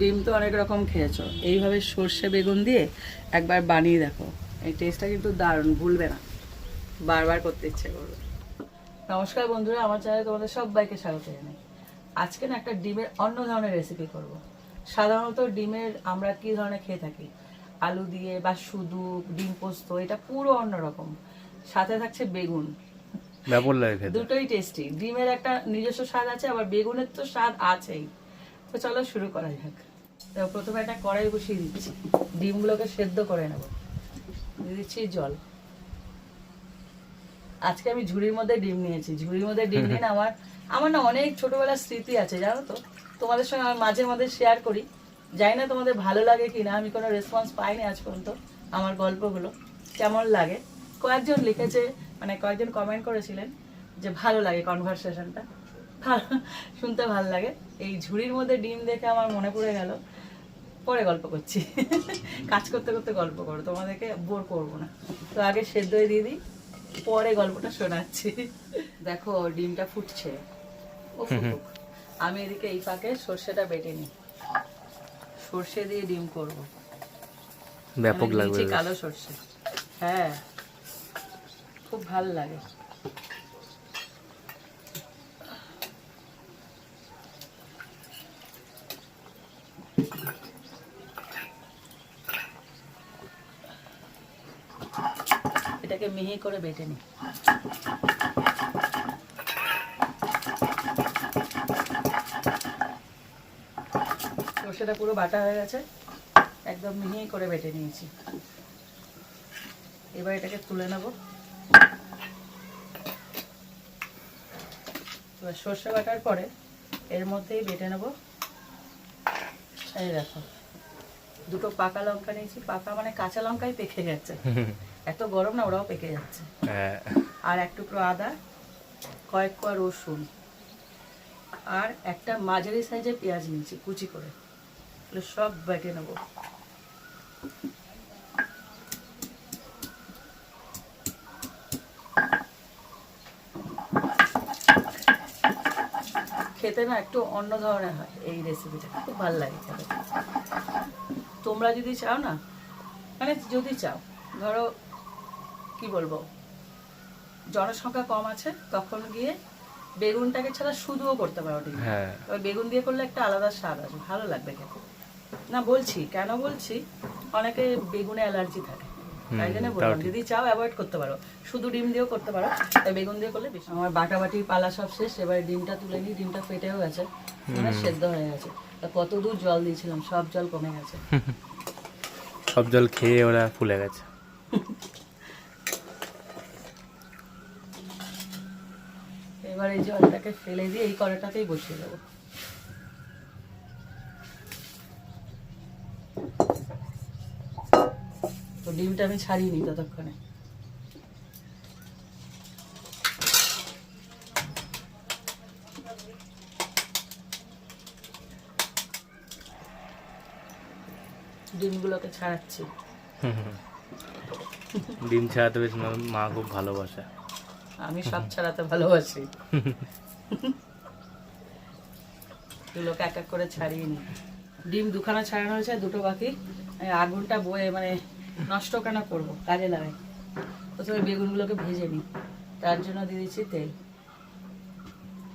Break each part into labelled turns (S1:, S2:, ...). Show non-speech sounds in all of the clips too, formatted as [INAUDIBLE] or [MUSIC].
S1: ডিম তো অনেক রকম খেয়েছো। এইভাবে সর্ষে বেগুন দিয়ে একবার বানিয়ে দেখো। এই টেস্টটা কিন্তু দারুণ ভুলবে না। বারবার করতে ইচ্ছে করবে। নমস্কার বন্ধুরা আমার চ্যানেলে তোমাদের সবাইকে স্বাগত জানাই। আজকে না একটা ডিমের অন্য ধরনের রেসিপি করব। সাধারণত ডিমের আমরা কি ধরনের খেয়ে থাকি? আলু দিয়ে বা শুধু ডিম পোস্ত এটা পুরো অন্যরকম সাথে থাকছে বেগুন। দুটোই টেস্টি ডিমের একটা নিজস্ব স্বাদ আছে আবার বেগুনের তো স্বাদ আছেই। তো চলো শুরু করা যাক। তো প্রথমে একটা কড়াই বসিয়ে দিচ্ছি। ডিমগুলোকে সেদ্ধ করে নেব। দিয়ে দিচ্ছি জল। আজকে আমি ঝুড়ির মধ্যে ডিম নিয়েছি। ঝুড়ির মধ্যে ডিম [LAUGHS] নিয়ে না আমার আমার না অনেক ছোটবেলার স্মৃতি আছে জানো তো? তোমাদের সঙ্গে আমি মাঝে মাঝে শেয়ার করি। জানি না তোমাদের ভালো লাগে কি না আমি কোনো রেসপন্স পাইনি আজ পর্যন্ত আমার গল্পগুলো। কেমন লাগে? কয়েকজন লিখেছে মানে কয়েকজন কমেন্ট করেছিলেন যে ভালো লাগে কনভারসেশনটা শুনতে ভালো লাগে। এই ঝুড়ির মধ্যে ডিম দেখে আমার মনে পড়ে গেল পরে গল্প করছি। কাজ করতে করতে গল্প করো তোমাদেরকে বোর করব না। তো আগে সেদ্ধ হয়ে দিয়ে দিই পরে গল্পটা শোনাচ্ছি। দেখো ডিমটা ফুটছে। ও ফুটুক। আমি এদিকে এই পাকে সর্ষেটা বেটে নিই। সর্ষে দিয়ে ডিম করব।
S2: ব্যাপক লাগবে
S1: কালো সর্ষে। হ্যাঁ। খুব ভালো লাগে। এটাকে মিহি করে বেটে নিই সর্ষেটা পুরো বাটা হয়ে গেছে। একদম মিহি করে বেটে নিয়েছি। এবার এটাকে তুলে নেব। এবার সর্ষে বাটার পরে এর মধ্যেই বেটে নেব। এই দেখো। দুটো পাকা লঙ্কা নিয়েছি পাকা মানে কাঁচা লঙ্কাই পেকে যাচ্ছে [LAUGHS] এত গরম না ওরাও পেকে যাচ্ছে।
S2: হ্যাঁ।
S1: আর এক টুকরো আদা কয়েক কোয়া রসুন আর একটা মাঝারি সাইজের পেঁয়াজ নিয়েছি কুচি করে। সব বেটে নেব। খেতে না একটু অন্য ধরনের হয় এই রেসিপিটা খুব ভালো লাগে খেতে। তোমরা যদি চাও না মানে যদি চাও ধরো কি বলব জনসংখ্যা কম আছে তখন গিয়ে বেগুনটাকে ছাড়া শুধুও করতে পারো ঠিক
S2: হ্যাঁ।
S1: তবে বেগুন দিয়ে করলে একটা আলাদা স্বাদ আছে ভালো লাগবে খেতে। না বলছি কেন বলছি অনেকে বেগুনে অ্যালার্জি থাকে। তাই জন্য বললাম যদি চাও অ্যাভয়েড করতে পারো। শুধু ডিম দিয়েও করতে পারো তাই বেগুন দিয়ে করলে বেশি। আমার বাটাবাটি পালা সব শেষ এবার ডিমটা তুলে নিই ডিমটা ফেটেও গেছে। মানে সেদ্ধ হয়ে গেছে। তা কত দূর জল দিয়েছিলাম সব জল কমে গেছে।
S2: সব জল খেয়ে ওরা ফুলে গেছে।
S1: এবার এই জলটাকে ফেলে দিয়ে এই কড়াটাতেই বসিয়ে দেবো। ডিমটা আমি ছাড়িয়ে নিই ততক্ষণে। ডিমগুলোকে ছাড়াচ্ছি।
S2: ডিম ছাড়াতে বেশ মা- মা খুব ভালোবাসে।
S1: আমি সব ছাড়াতে ভালোবাসি। এগুলোকে এক এক করে ছাড়িয়ে নিই। ডিম দুখানা ছাড়ানো হয়েছে দুটো বাকি। আগুনটা বয়ে মানে নষ্ট কেন করব? কাজে লাগাই। প্রথমে বেগুনগুলোকে ভেজে নিই। তার জন্য দিয়ে দিচ্ছি তেল।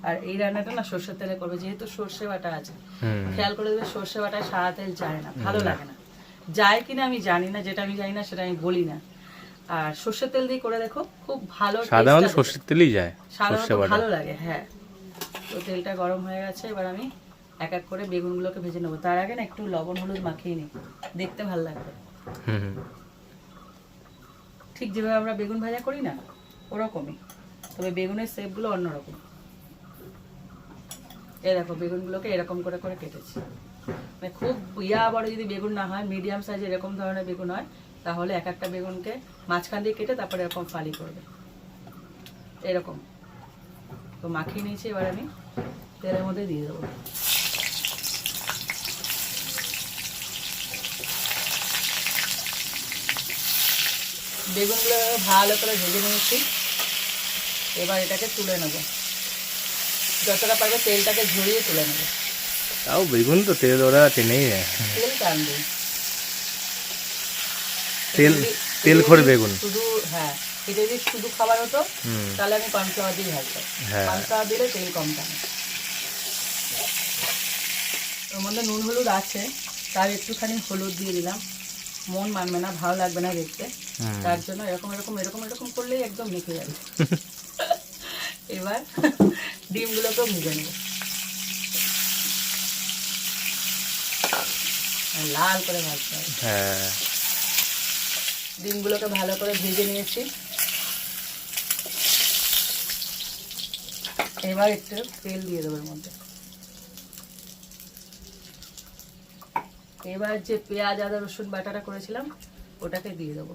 S1: আর এই রান্নাটা না সর্ষের তেলে করবে যেহেতু সর্ষে বাটা আছে। খেয়াল করে দেবে সর্ষে বাটায় সাদা তেল যায় না ভালো লাগে না। যায় কিনা আমি জানি না যেটা আমি জানি না সেটা আমি বলি না। আর সর্ষের তেল দিয়ে করে দেখো খুব ভালো
S2: সাধারণত সর্ষের তেলই যায়
S1: সাধারণত
S2: সর্ষে বাটা।
S1: ভালো লাগে হ্যাঁ। তো তেলটা গরম হয়ে গেছে এবার আমি এক এক করে বেগুনগুলোকে ভেজে নেব। তার আগে না একটু লবণ হলুদ মাখিয়ে নিই দেখতে ভালো লাগবে।
S2: হুম।
S1: ঠিক যেভাবে আমরা বেগুন ভাজা করি না, ওরকমই। তবে বেগুনের শেপগুলো অন্যরকম। এই দেখো, বেগুনগুলোকে এরকম করে করে কেটেছি। মানে খুব ইয়া বড় যদি বেগুন না হয় মিডিয়াম সাইজ এরকম ধরনের বেগুন হয়, তাহলে এক একটা বেগুনকে মাঝখান দিয়ে কেটে তারপরে এরকম ফালি করবে। এরকম। তো মাখিয়ে নিয়েছি এবার আমি, তেলের মধ্যে দিয়ে দেবো। বেগুনগুলো ভালো করে ভেজে নিয়েছি। এবার এটাকে তুলে নেব। যতটা পারবে তেলটাকে ঝরিয়ে তুলে নেব।
S2: তাও বেগুন তো তেল ওরা টেনেই
S1: তেল টানবে
S2: তেল তেল খোর বেগুন।
S1: শুধু হ্যাঁ এটা যদি শুধু খাবার হতো তাহলে আমি কর্নফ্লাওয়ার দিয়ে ভাজতাম।
S2: হ্যাঁ।
S1: কর্নফ্লাওয়ার দিলে তেল কম টানে ওর মধ্যে নুন হলুদ আছে তার একটুখানি হলুদ দিয়ে দিলাম। মন মানবে না ভালো লাগবে না দেখতে। তার জন্য এরকম এরকম এরকম এরকম করলেই একদম মেখে যাবে। [LAUGHS] এবার ডিমগুলোকেও ভেজে নেব। লাল করে ভাজতে হবে।
S2: হ্যাঁ।
S1: ডিমগুলোকে ভালো করে ভেজে নিয়েছি। এবার একটু তেল দিয়ে দেবো এর মধ্যে। এবার যে পেঁয়াজ আদা রসুন বাটাটা করেছিলাম ওটাকে দিয়ে দেবো।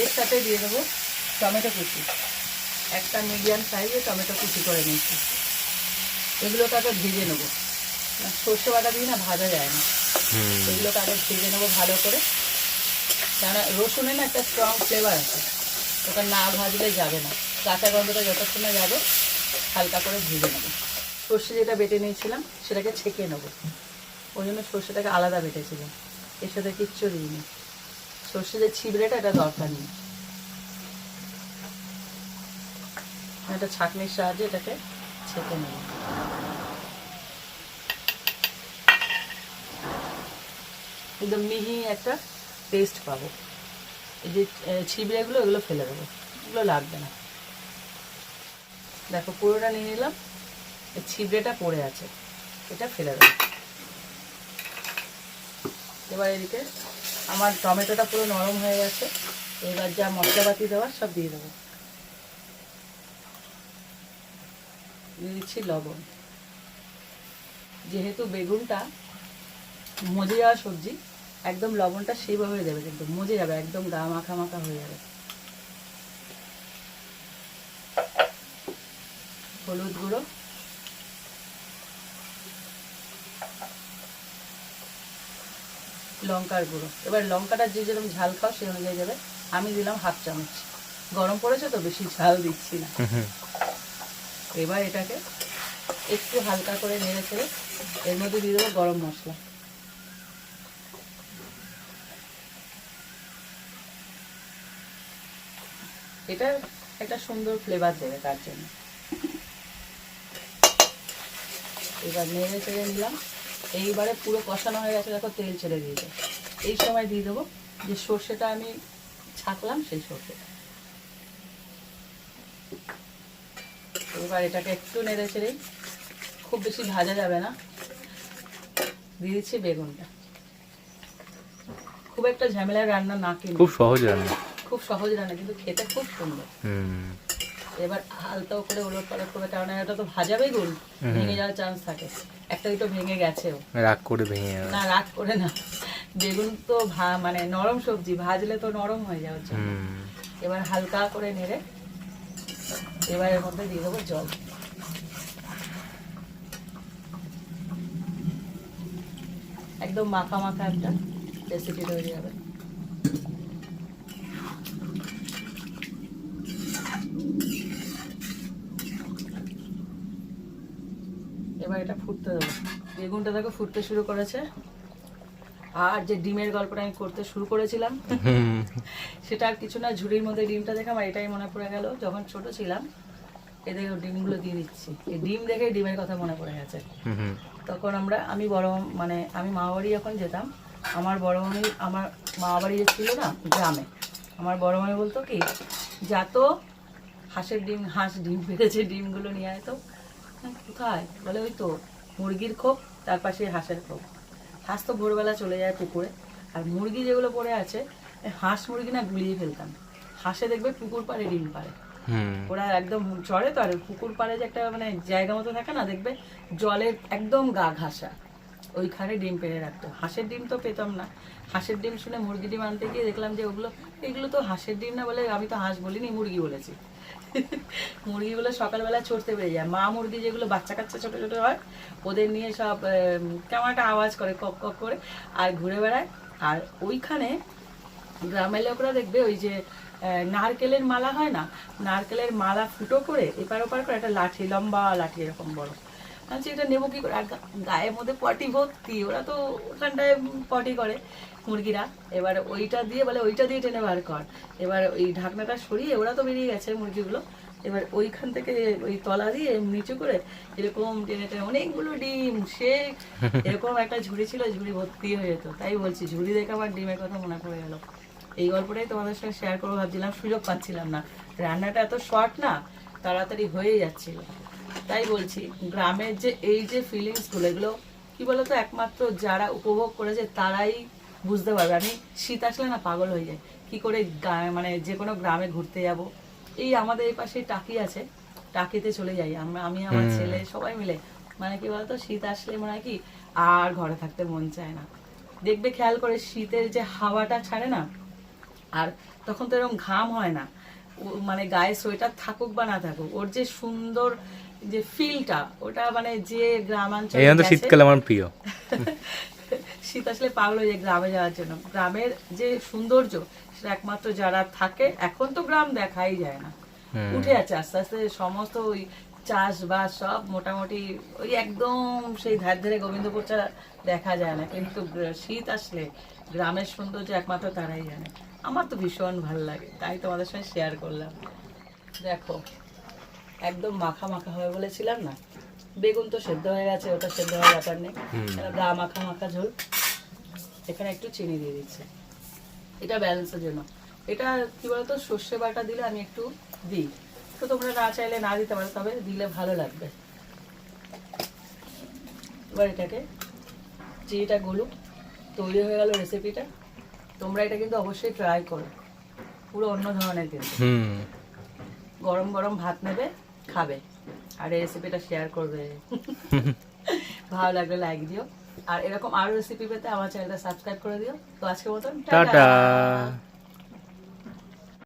S1: এর সাথে দিয়ে দেবো টমেটো কুচি। একটা মিডিয়াম সাইজে টমেটো কুচি করে নিয়েছি। এগুলোকে আগে ভেজে নেব। সর্ষে বাটা দিয়ে না ভাজা যায় না। এগুলোকে আগে ভেজে নেব ভালো করে। কেননা রসুনের না একটা স্ট্রং ফ্লেভার আছে। ওটা না ভাজলে যাবে না। কাঁচা গন্ধটা যতক্ষণ না যাবে, হালকা করে ভেজে নেব। সর্ষে যেটা বেটে নিয়েছিলাম, সেটাকে ছেঁকে নেব। ওই জন্য সর্ষেটাকে আলাদা বেটেছিলাম। এর সাথে কিচ্ছু দিইনি। সর্ষে যে ছিবড়েটা, এটা দরকার নেই। একটা ছাঁকনির সাহায্যে এটাকে ছেঁকে নেব। একদম মিহি একটা টেস্ট পাবো। এই যে ছিবড়েগুলো, এগুলো ফেলে দেবো। এগুলো লাগবে না। দেখো, পুরোটা নিয়ে নিলাম। ছিবড়েটা পড়ে আছে। এটা ফেলে দেবো। এবার এদিকে আমার টমেটোটা পুরো নরম হয়ে গেছে। এবার যা মশলাপাতি দেওয়ার, সব দিয়ে দেবো। দিয়ে দিচ্ছি লবণ। যেহেতু বেগুনটা মজে যাওয়া সবজি একদম লবণটা সেইভাবে দেবে কিন্তু মজে যাবে একদম গা মাখা মাখা হয়ে যাবে। হলুদ গুঁড়ো। লঙ্কার গুঁড়ো। এবার লঙ্কাটা যে যেরকম ঝাল খাও সে অনুযায়ী যাবে আমি দিলাম হাফ চামচ। গরম পড়েছে তো বেশি ঝাল দিচ্ছি না। এবার এটাকে একটু হালকা করে নেড়ে ছেড়ে এর মধ্যে দিয়ে দেবো গরম মশলা। এটা একটা সুন্দর ফ্লেভার দেবে তার জন্য। এবার নেড়ে চেড়ে নিলাম। এইবারে পুরো কষানো হয়ে গেছে দেখো তেল ছেড়ে দিয়েছে। এই সময় দিয়ে দেবো যে সর্ষেটা আমি ছাকলাম সেই সর্ষেটা। এবার এটাকে একটু নেড়ে চেড়ে খুব বেশি ভাজা যাবে না। দিয়ে দিচ্ছি বেগুনটা। খুব একটা ঝামেলার রান্না না কিন্তু
S2: খুব সহজ রান্না।
S1: খুব সহজ রান্না কিন্তু খেতে খুব সুন্দর।
S2: হুম।
S1: এবার হালকাও করে ওলট পালট করে কারণ এটা তো ভাজা বেগুন ভেঙে যাওয়ার চান্স থাকে। একটা দুটো ভেঙে গেছেও।
S2: রাগ করে ভেঙে
S1: না রাগ করে না। বেগুন তো ভা মানে নরম সবজি ভাজলে তো নরম হয়ে যাওয়ার জন্য। এবার হালকা করে নেড়ে এবার এর মধ্যে দিয়ে দেবো জল। একদম মাখা মাখা একটা রেসিপি তৈরি হবে। এবার এটা ফুটতে দেবো। বেগুনটা দেখো ফুটতে শুরু করেছে। আর যে ডিমের গল্পটা আমি করতে শুরু করেছিলাম সেটা আর কিছু না ঝুড়ির মধ্যে ডিমটা দেখে আমার এটাই মনে পড়ে গেল। যখন ছোট ছিলাম এদের ডিমগুলো দিয়ে দিচ্ছি। এই ডিম দেখে ডিমের কথা মনে পড়ে গেছে। তখন আমরা আমি বড় মানে আমি মা বাড়ি যখন যেতাম আমার বড় মামি আমার মা বাড়ি ছিল না গ্রামে আমার বড় মামি বলতো কি যা তো হাঁসের ডিম হাঁস ডিম পেড়েছে ডিমগুলো নিয়ে আয় তো। কোথায়? বলে ওই তো মুরগির খোপ তার পাশে হাঁসের খোপ। হাঁস তো ভোরবেলা চলে যায় পুকুরে। আর মুরগি যেগুলো পড়ে আছে হাঁস মুরগি না গুলিয়ে ফেলতাম। হাঁসে দেখবে পুকুর পাড়ে ডিম পাড়ে। ওরা একদম চড়ে তো আর পুকুর পাড়ে যে একটা মানে জায়গা মতো থাকে না দেখবে জলের একদম গা ঘাসা। ওইখানে ডিম পেড়ে রাখতো। হাঁসের ডিম তো পেতাম না। হাঁসের ডিম শুনে মুরগি ডিম আনতে গিয়ে দেখলাম যে ওগুলো এগুলো তো হাঁসের ডিম না বলে আমি তো হাঁস বলিনি মুরগি বলেছি। মুরগিগুলো সকালবেলা চড়তে পেরে যায়। মা মুরগি যেগুলো বাচ্চা কাচ্চা ছোট ছোট হয়, ওদের নিয়ে সব কেমন একটা আওয়াজ করে, কক কক করে, আর ঘুরে বেড়ায়। আর ওইখানে গ্রামের লোকরা দেখবে ওই যে নারকেলের মালা হয় না? নারকেলের মালা ফুটো করে, এপার ওপার করে একটা লাঠি, লম্বা লাঠি এরকম বড়। আচ্ছা এটা নেব কি করে? আর গায়ের মধ্যে পটি ভর্তি, ওরা তো ওখানটায় পটি করে। মুরগিরা এবার ওইটা দিয়ে বলে ওইটা দিয়ে টেনে বার কর। এবার ওই ঢাকনাটা সরিয়ে ওরা তো বেরিয়ে গেছে মুরগিগুলো। এবার ওইখান থেকে ওই তলা দিয়ে নিচু করে এরকম টেনে টেনে অনেকগুলো ডিম সে [LAUGHS] এরকম একটা ঝুড়ি ছিল ঝুড়ি ভর্তি হয়ে যেত। তাই বলছি ঝুড়ি দেখে আমার ডিমের কথা মনে পড়ে গেল। এই গল্পটাই তোমাদের সঙ্গে শেয়ার করব ভাবছিলাম সুযোগ পাচ্ছিলাম না। রান্নাটা এত শর্ট না তাড়াতাড়ি হয়ে যাচ্ছিল। তাই বলছি গ্রামের যে এই যে ফিলিংসগুলো এগুলো কি বলতো একমাত্র যারা উপভোগ করেছে তারাই বুঝতে পারবে। আমি শীত আসলে না পাগল হয়ে যায় কি করে মানে যে কোনো গ্রামে ঘুরতে যাব। এই আমাদের এই পাশে টাকি আছে। টাকিতে চলে যাই। আমরা আমি আমার ছেলে সবাই মিলে। মানে কি বলতো শীত আসলে মনে হয় কি আর ঘরে থাকতে মন চায় না। দেখবে খেয়াল করে শীতের যে হাওয়াটা ছাড়ে না আর তখন তো এরকম ঘাম হয় না। মানে গায়ে সোয়েটার থাকুক বা না থাকুক ওর যে সুন্দর যে ফিলটা ওটা মানে যে গ্রামাঞ্চলে
S2: শীতকাল আমার প্রিয়। [LAUGHS]
S1: শীত আসলে পাগল হয়ে গ্রামে যাওয়ার জন্য। গ্রামের যে সৌন্দর্য সেটা একমাত্র যারা থাকে এখন তো গ্রাম দেখাই যায় না। উঠে আছে আস্তে আস্তে সমস্ত ওই চাষবাস সব মোটামুটি ওই একদম সেই ধার ধারে গোবিন্দপুর ছাড়া দেখা যায় না। কিন্তু শীত আসলে গ্রামের সৌন্দর্য একমাত্র তারাই জানে। আমার তো ভীষণ ভালো লাগে তাই তোমাদের সঙ্গে শেয়ার করলাম। দেখো একদম মাখা মাখা হবে বলেছিলাম না? বেগুন তো সেদ্ধ হয়ে গেছে ওটা সেদ্ধ হওয়ার ব্যাপার নেই। গা মাখা মাখা ঝোল। এখানে একটু চিনি দিয়ে দিচ্ছি। এটা ব্যালেন্সের জন্য। এটা কি বলতো সর্ষে বাটা দিলে আমি একটু দিই। তো তোমরা না চাইলে না দিতে পারো তবে দিলে ভালো লাগবে। এবার এটাকে চিনিটা গলুক। তৈরি হয়ে গেল রেসিপিটা তোমরা এটা কিন্তু অবশ্যই ট্রাই করো। পুরো অন্য ধরনের কিন্তু। গরম গরম ভাত নেবে খাবে। আর এই রেসিপিটা শেয়ার করবে। ভালো লাগলে লাইক দিও। আর এরকম আরও রেসিপি পেতে আমার চ্যানেলটা সাবস্ক্রাইব করে দিও। তো আজকের মতন
S2: টাটা!